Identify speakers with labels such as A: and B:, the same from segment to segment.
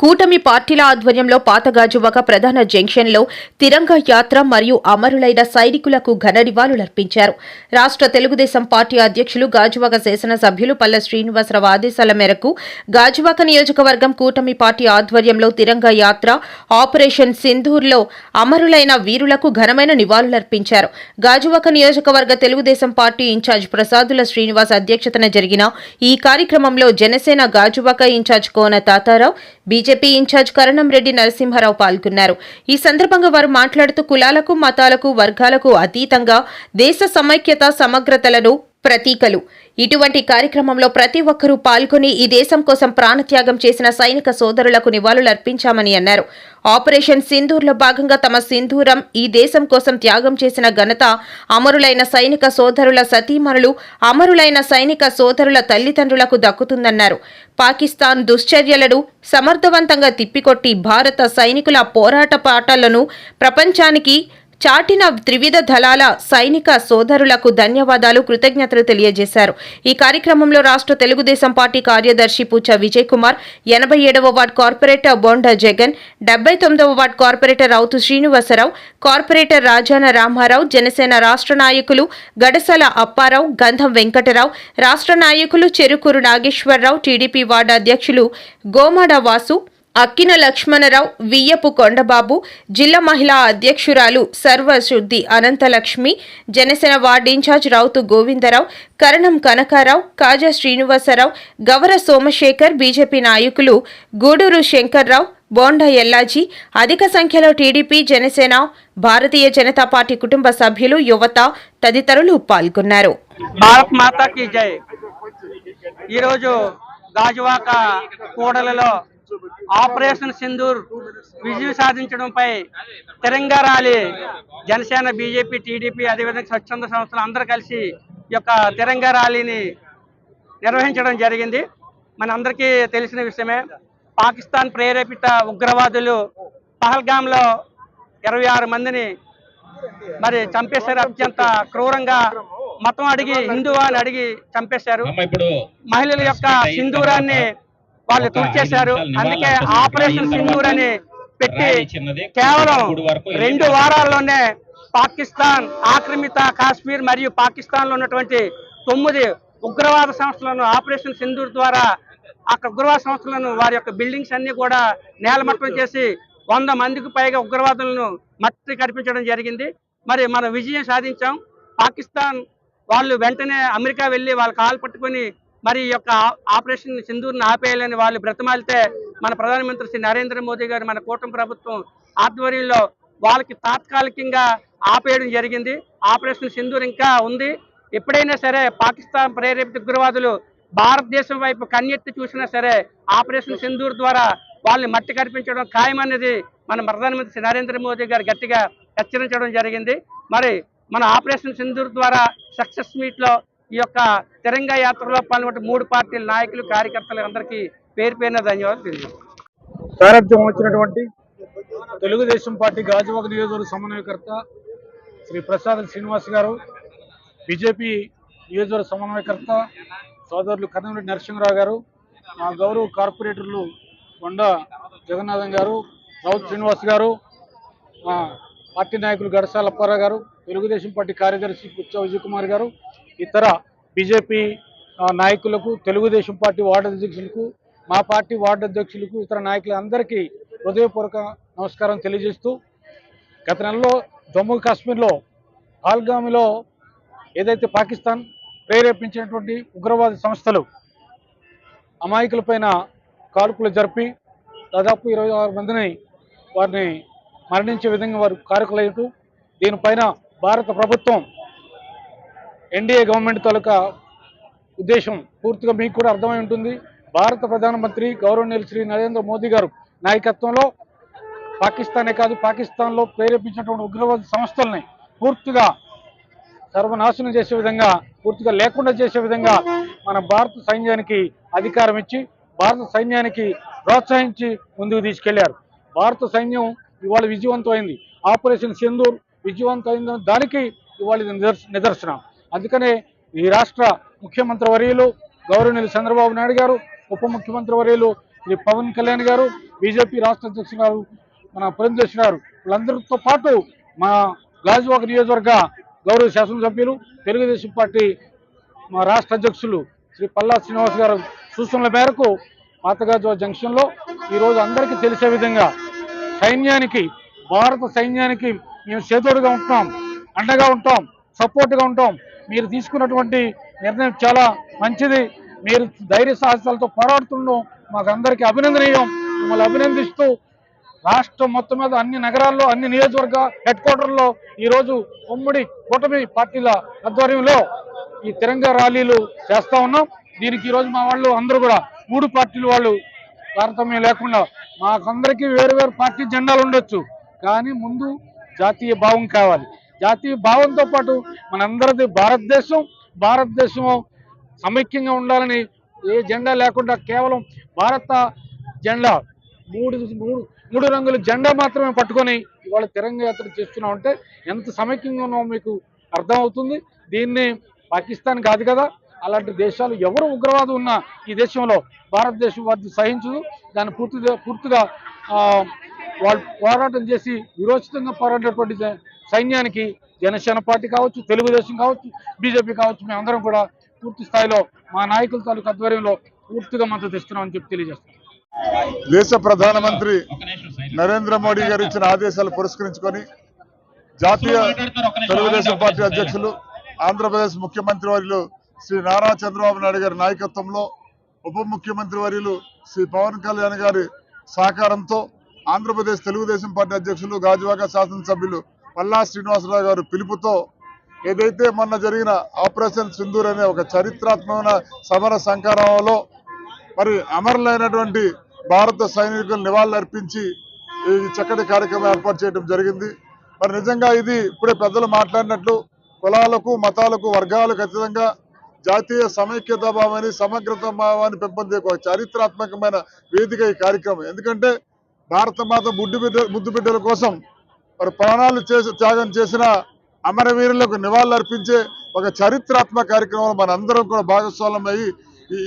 A: కూటమి పార్టీల ఆధ్వర్యంలో పాతగాజువాక ప్రధాన జంక్షన్లో తిరంగ యాత్ర మరియు అమరులైన సైనికులకు ఘన నివాళులర్పించారు రాష్ట్ర తెలుగుదేశం పార్టీ అధ్యక్షులు గాజువాక శాసనసభ్యులు పల్ల శ్రీనివాసరావు ఆదేశాల మేరకు గాజువాక నియోజకవర్గం కూటమి పార్టీ ఆధ్వర్యంలో తిరంగ యాత్ర ఆపరేషన్ సింధూర్లో అమరులైన వీరులకు ఘనమైన నివాళులర్పించారు గాజువాక నియోజకవర్గ Telugudesam party in charge Prasadula Srinivas అధ్యక్షతన జరిగిన ఈ కార్యక్రమంలో Janasena Gajuwaka in charge Kona Tatarao BJP in charge Karanam Reddy Narasimharao పాల్గొన్నారు. ఈ సందర్భంగా వారు మాట్లాడుతూ కులాలకు మతాలకు వర్గాలకు అతీతంగా దేశ సమైక్యత సమగ్రతలను ప్రతీకలు. ఇటువంటి కార్యక్రమంలో ప్రతి ఒక్కరూ పాల్గొని ఈ దేశం కోసం ప్రాణత్యాగం చేసిన సైనిక సోదరులకు నివాళులర్పించామని అన్నారు. ఆపరేషన్ సింధూర్లో భాగంగా తమ సింధూరం ఈ దేశం కోసం త్యాగం చేసిన ఘనత అమరులైన సైనిక సోదరుల సతీమణులు అమరులైన సైనిక సోదరుల తల్లిదండ్రులకు దక్కుతుందన్నారు. పాకిస్తాన్ దుశ్చర్యలను సమర్థవంతంగా తిప్పికొట్టి భారత సైనికుల పోరాట పాటలను ప్రపంచానికి చాటిన త్రివిధ దళాల సైనిక సోదరులకు ధన్యవాదాలు కృతజ్ఞతలు తెలియజేశారు. ఈ కార్యక్రమంలో రాష్ట్ర తెలుగుదేశం పార్టీ కార్యదర్శి పూచ విజయ్ కుమార్ ఎనభై ఏడవ వార్డ్ కార్పొరేటర్ బొండ జగన్ డెబ్బై తొమ్మిదవ ward corporator Rauthu Srinivasa Rao corporator Rajana Rama Rao Janasena రాష్ట్ర నాయకులు గడసల అప్పారావు గంధం వెంకటరావు రాష్ట్ర నాయకులు చెరుకూరు నాగేశ్వరరావు టీడీపీ వార్డు అధ్యక్షులు గోమాడ వాసు అక్కిన లక్ష్మణరావు వియ్యపు కొండబాబు జిల్లా మహిళా అధ్యక్షురాలు Sarvasuddhi Ananthalakshmi Janasena ward in charge Rauthu Govindarao Karanam Kanakarao Kaja Srinivasarao Gavara Somasekhar BJP నాయకులు గూడూరు శంకర్రావు బోండా ఎల్లాజీ అధిక సంఖ్యలో టీడీపీ జనసేన భారతీయ జనతా పార్టీ కుటుంబ సభ్యులు యువత తదితరులు పాల్గొన్నారు.
B: భారత్ మాతా కీ జై. ఈరోజు గాజువాక కూడలలో ఆపరేషన్ సింధూర్ విజయం సాధించడంపై Tiranga rally Janasena BJP TDP అదేవిధంగా స్వచ్ఛంద సంస్థలు అందరూ కలిసి ఈ యొక్క తిరంగా ర్యాలీని నిర్వహించడం జరిగింది. మనందరికీ తెలిసిన విషయమే పాకిస్తాన్ ప్రేరేపిత ఉగ్రవాదులు పహల్గామ్లో ఇరవై ఆరు మందిని మరి చంపేశారు. అత్యంత క్రూరంగా మతం అడిగి హిందువా అని అడిగి చంపేశారు.
C: అమ్మ ఇప్పుడు
B: మహిళల యొక్క సింధూరాన్ని వాళ్ళు తుడిచేశారు అందుకే ఆపరేషన్ సింధూర్ అని పెట్టి కేవలం రెండు వారాల్లోనే పాకిస్తాన్ ఆక్రమిత కాశ్మీర్ మరియు పాకిస్తాన్లో ఉన్నటువంటి తొమ్మిది ఉగ్రవాద సంస్థలను ఆపరేషన్ సింధూర్ ద్వారా అక్కడ ఉగ్రవాద సంస్థలను వారి యొక్క బిల్డింగ్స్ అన్ని కూడా నేలమట్టం చేసి వంద మందికి పైగా ఉగ్రవాదులను మట్టి కనిపించడం జరిగింది. మరి మనం విజయం సాధించాం. పాకిస్తాన్ వాళ్ళు వెంటనే అమెరికా వెళ్ళి వాళ్ళ కాలు పట్టుకొని మరి ఈ యొక్క ఆపరేషన్ సింధూర్ని ఆపేయాలని వాళ్ళు బ్రతమాలితే మన ప్రధానమంత్రి శ్రీ నరేంద్ర మోదీ గారు మన కూటమి ప్రభుత్వం ఆధ్వర్యంలో వాళ్ళకి తాత్కాలికంగా ఆపేయడం జరిగింది. ఆపరేషన్ సింధూర్ ఇంకా ఉంది. ఎప్పుడైనా సరే పాకిస్తాన్ ప్రేరేపిత ఉగ్రవాదులు భారతదేశం వైపు కన్నెత్తి చూసినా సరే ఆపరేషన్ సింధూర్ ద్వారా వాళ్ళని మట్టి కనిపించడం ఖాయమనేది మన ప్రధానమంత్రి శ్రీ నరేంద్ర మోదీ గారు గట్టిగా హెచ్చరించడం జరిగింది. మరి మన ఆపరేషన్ సింధూర్ ద్వారా సక్సెస్ మీట్లో ఈ యొక్క తిరంగా యాత్రలో పాల్గొన్న మూడు పార్టీల నాయకులు కార్యకర్తలు అందరికీ పేరు పేరున ధన్యవాదాలు తెలియజేస్తాను
D: సారథ్యం వచ్చినటువంటి తెలుగుదేశం పార్టీ గాజువాక నియోజకవర్గ సమన్వయకర్త శ్రీ ప్రసాద్ శ్రీనివాస్ గారు బీజేపీ నియోజకవర్గ సమన్వయకర్త సోదరులు కర్నూలు నరసింహరావు గారు మా గౌరవ కార్పొరేటర్లు కొండ జగన్నాథం గారు రౌత్ శ్రీనివాస్ గారు మా పార్టీ నాయకులు గడసాల అప్పారావు గారు తెలుగుదేశం పార్టీ కార్యదర్శి పుచ్చ విజయ్ కుమార్ గారు ఇతర బీజేపీ నాయకులకు తెలుగుదేశం పార్టీ వార్డు అధ్యక్షులకు మా పార్టీ వార్డు అధ్యక్షులకు ఇతర నాయకులందరికీ హృదయపూర్వక నమస్కారం తెలియజేస్తూ గత నెలలో జమ్మూ కాశ్మీర్లో పాల్గామిలో ఏదైతే పాకిస్తాన్ ప్రేరేపించినటువంటి ఉగ్రవాద సంస్థలు అమాయకులపైన కాల్పులు జరిపి దాదాపు ఇరవై ఆరు మందిని వారిని మరణించే విధంగా వారు కారకులయ్యటం దీనిపైన భారత ప్రభుత్వం ఎన్డీఏ గవర్నమెంట్ తాలూకా ఉద్దేశం పూర్తిగా మీకు కూడా అర్థమై ఉంటుంది. భారత ప్రధానమంత్రి గౌరవనీయులు శ్రీ నరేంద్ర మోదీ గారు నాయకత్వంలో పాకిస్తానే కాదు పాకిస్తాన్లో ప్రేరేపించినటువంటి ఉగ్రవాద సంస్థల్ని పూర్తిగా సర్వనాశనం చేసే విధంగా పూర్తిగా లేకుండా చేసే విధంగా మన భారత సైన్యానికి అధికారం ఇచ్చి భారత సైన్యానికి ప్రోత్సహించి ముందుకు తీసుకెళ్ళారు. భారత సైన్యం ఇవాళ విజయవంతమైంది. ఆపరేషన్ సింధూర్ విజయవంతమైందని దానికి ఇవాళ ఇది నిదర్శ నిదర్శనం. అందుకనే ఈ రాష్ట్ర ముఖ్యమంత్రి వర్యులు గౌరవనీయులు చంద్రబాబు నాయుడు గారు ఉప ముఖ్యమంత్రి వర్యులు శ్రీ పవన్ కళ్యాణ్ గారు బీజేపీ రాష్ట్ర అధ్యక్షులు గారు మన పురంధేశ్వర గారు వీళ్ళందరితో పాటు మా గాజువాక నియోజకవర్గ గౌరవ శాసనసభ్యులు తెలుగుదేశం పార్టీ మా రాష్ట్ర అధ్యక్షులు శ్రీ పల్లా శ్రీనివాస్ గారు సూచనల మేరకు పాతగాజువా జంక్షన్లో ఈరోజు అందరికీ తెలిసే విధంగా సైన్యానికి భారత సైన్యానికి మేము చేదోడుగా ఉంటాం అండగా ఉంటాం. సపోర్ట్గా ఉంటాం. మీరు తీసుకున్నటువంటి నిర్ణయం చాలా మంచిది. మీరు ధైర్య సాహసాలతో పోరాడుతుండడం మాకు అందరికీ అభినందనీయం. మిమ్మల్ని అభినందిస్తూ రాష్ట్రం మొత్తం మీద అన్ని నగరాల్లో అన్ని నియోజకవర్గ హెడ్ క్వార్టర్లో ఈరోజు ఉమ్మడి కూటమి పార్టీల ఆధ్వర్యంలో ఈ తిరంగా ర్యాలీలు చేస్తా ఉన్నాం. దీనికి ఈరోజు మా వాళ్ళు అందరూ కూడా మూడు పార్టీలు వాళ్ళు తారతమ్యం లేకుండా మాకందరికీ వేరు వేరు పార్టీ జెండాలు ఉండొచ్చు. కానీ ముందు జాతీయ భావం కావాలి. జాతీయ భావంతో పాటు మనందరిది భారతదేశం. భారతదేశం సమైక్యంగా ఉండాలని ఏ జెండా లేకుండా కేవలం భారత జెండా మూడు మూడు మూడు రంగుల జెండా మాత్రమే పట్టుకొని ఇవాళ తిరంగ యాత్ర చేస్తున్నాం ఎంత సమైక్యంగా ఉన్నామో మీకు అర్థమవుతుంది. దీన్ని పాకిస్తాన్ కాదు కదా అలాంటి దేశాలు ఎవరు ఉగ్రవాదం ఉన్నా ఈ దేశంలో భారతదేశం వారిని సహించదు. దాన్ని పూర్తిగా పూర్తిగా వాళ్ళు పోరాటం చేసి విరోచితంగా పోరాడేటువంటి సైన్యానికి జనసేన పార్టీ కావచ్చు తెలుగుదేశం కావచ్చు బీజేపీ కావచ్చు మేమందరం కూడా పూర్తి స్థాయిలో మా నాయకుల తాలూకు ఆధ్వర్యంలో పూర్తిగా మద్దతు ఇస్తున్నామని చెప్పి తెలియజేస్తాం
C: దేశ ప్రధానమంత్రి నరేంద్ర మోడీ గారు ఇచ్చిన ఆదేశాలు పురస్కరించుకొని జాతీయ తెలుగుదేశం పార్టీ అధ్యక్షులు ఆంధ్రప్రదేశ్ ముఖ్యమంత్రి వర్యులు శ్రీ నారా చంద్రబాబు నాయుడు గారి నాయకత్వంలో ఉప ముఖ్యమంత్రి వర్యులు శ్రీ పవన్ కళ్యాణ్ గారి సహకారంతో ఆంధ్రప్రదేశ్ తెలుగుదేశం పార్టీ అధ్యక్షులు గాజువాక శాసనసభ్యులు పల్లా శ్రీనివాసరావు గారు పిలుపుతో ఏదైతే మొన్న జరిగిన ఆపరేషన్ సింధూర్ అనే ఒక చరిత్రాత్మకమైన సమర సంకారంలో మరి అమరులైనటువంటి భారత సైనికులు నివాళులర్పించి ఈ చక్కటి కార్యక్రమం ఏర్పాటు చేయడం జరిగింది. మరి నిజంగా ఇది ఇప్పుడే పెద్దలు మాట్లాడినట్లు కులాలకు మతాలకు వర్గాలకు అతీతంగా జాతీయ సమైక్యత భావాన్ని సమగ్రత భావాన్ని పెంపొందే ఒక చారిత్రాత్మకమైన వేదిక ఈ కార్యక్రమం. ఎందుకంటే భారత మాత బుడ్డి బిడ్డ ముద్దు బిడ్డల కోసం మరి ప్రాణాలు చేసి త్యాగం చేసిన అమరవీరులకు నివాళులు అర్పించే ఒక చరిత్రాత్మక కార్యక్రమంలో మనందరం కూడా భాగస్వామ్యం అయ్యి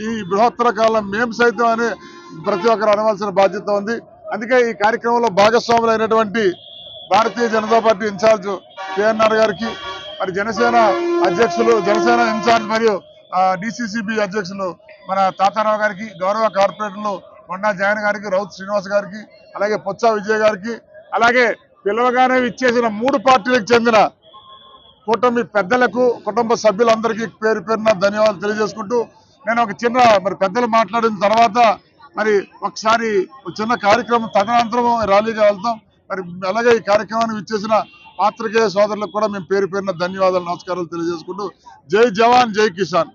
C: ఈ- బృహత్తర కాలం మేము సైతం అనే ప్రతి ఒక్కరు అనవలసిన బాధ్యత ఉంది. అందుకే ఈ కార్యక్రమంలో భాగస్వాములైనటువంటి Bharatiya Janata party in charge KNR గారికి మరి జనసేన అధ్యక్షులు జనసేన ఇన్ఛార్జ్ మరియు డిసిసిబి అధ్యక్షులు మన తాతారావు గారికి గౌరవ కార్పొరేటర్లు కొండా జగన్ గారికి రౌత్ శ్రీనివాస్ గారికి అలాగే పొత్స విజయ్ గారికి అలాగే పిలవగానే ఇచ్చేసిన మూడు పార్టీలకు చెందిన కూటమి పెద్దలకు కుటుంబ సభ్యులందరికీ పేరు పేరున ధన్యవాదాలు తెలియజేసుకుంటూ నేను ఒక చిన్న మరి పెద్దలు మాట్లాడిన తర్వాత మరి ఒకసారి ఒక చిన్న కార్యక్రమం తదనంతరం ర్యాలీగా వెళ్తాం. మరి అలాగే ఈ కార్యక్రమాన్ని ఇచ్చేసిన పాత్రికేయ సోదరులకు కూడా మేము పేరు పేరున ధన్యవాదాలు నమస్కారాలు తెలియజేసుకుంటూ జై జవాన్ జై కిసాన్.